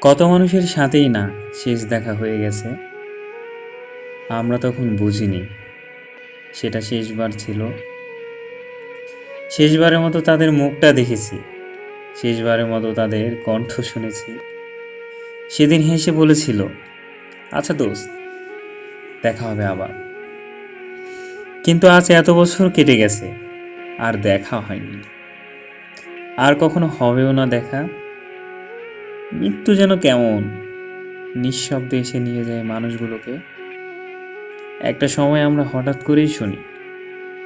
কত মানুষের সাথেই না শেষ দেখা হয়ে গেছে? আমরা তখন বুঝিনি। সেটা শেষবার ছিল। শেষবারের মতো তাদের মুখটা দেখেছি। শেষবারের মতো তাদের কণ্ঠ শুনেছি। সেদিন হেসে বলেছিল আচ্ছা দোস্ত, দেখা হবে আবার। কিন্তু আজ এত বছর কেটে গেছে, আর দেখা হয়নি। আর কখনো হবেও না দেখা। মৃত্যু যেন কেমন? নিঃশব্দে এসে নিয়ে যায় মানুষগুলোকে। একটা সময় আমরা হঠাৎ করেই শুনি,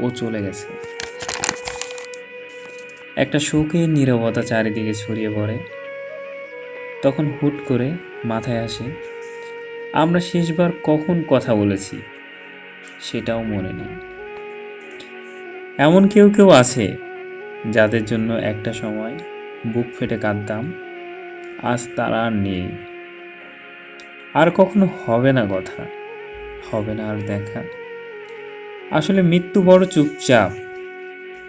ও চলে গেছে। একটা শোকের নীরবতা চারিদিকে ছড়িয়ে পড়ে। তখন হুট করে মাথায় আসে, আমরা শেষবার কখন কথা বলেছি, সেটাও মনে নেই। এমন কেউ কেউ আছে, যাদের জন্য একটা সময় বুক ফেটে কাঁদতাম আজ তারা আর নেই। আর কখনো হবে না কথা, হবে না আর দেখা। আসলে মৃত্যু বড় চুপচাপ,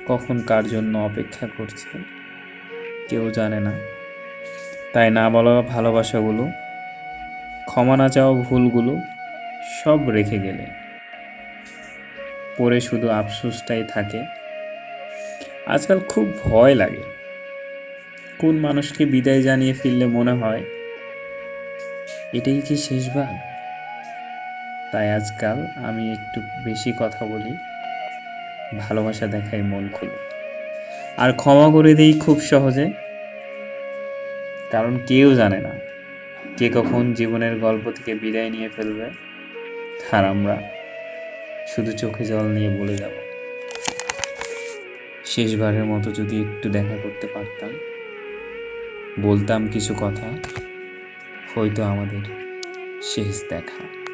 কখন কার জন্য অপেক্ষা করছে, কেউ জানে না। তাই না বলা ভালোবাসাগুলো, ক্ষমা না চাওয়া ভুলগুলো সব রেখে গেলে। পরে শুধু আফসোসটাই থাকে। আজকাল খুব ভয় লাগে। কোন মানুষকে বিদায় জানিয়ে ফিরলে মনে হয়? এটাই কি শেষবার? তাই আজকাল আমি একটু বেশি কথা বলি। ভালোবাসা দেখাই মন খুলে। আর ক্ষমা করে দিই খুব সহজে। কারণ কেউ জানে না কে কখন জীবনের গল্প থেকে বিদায় নিয়ে ফেলবে। আর আমরা শুধু চোখে জল নিয়ে বলে যাব। শেষবারের মতো যদি একটু দেখা করতে পারতাম। বলতাম কিছু কথা হয়তো আমাদের শেষ দেখা।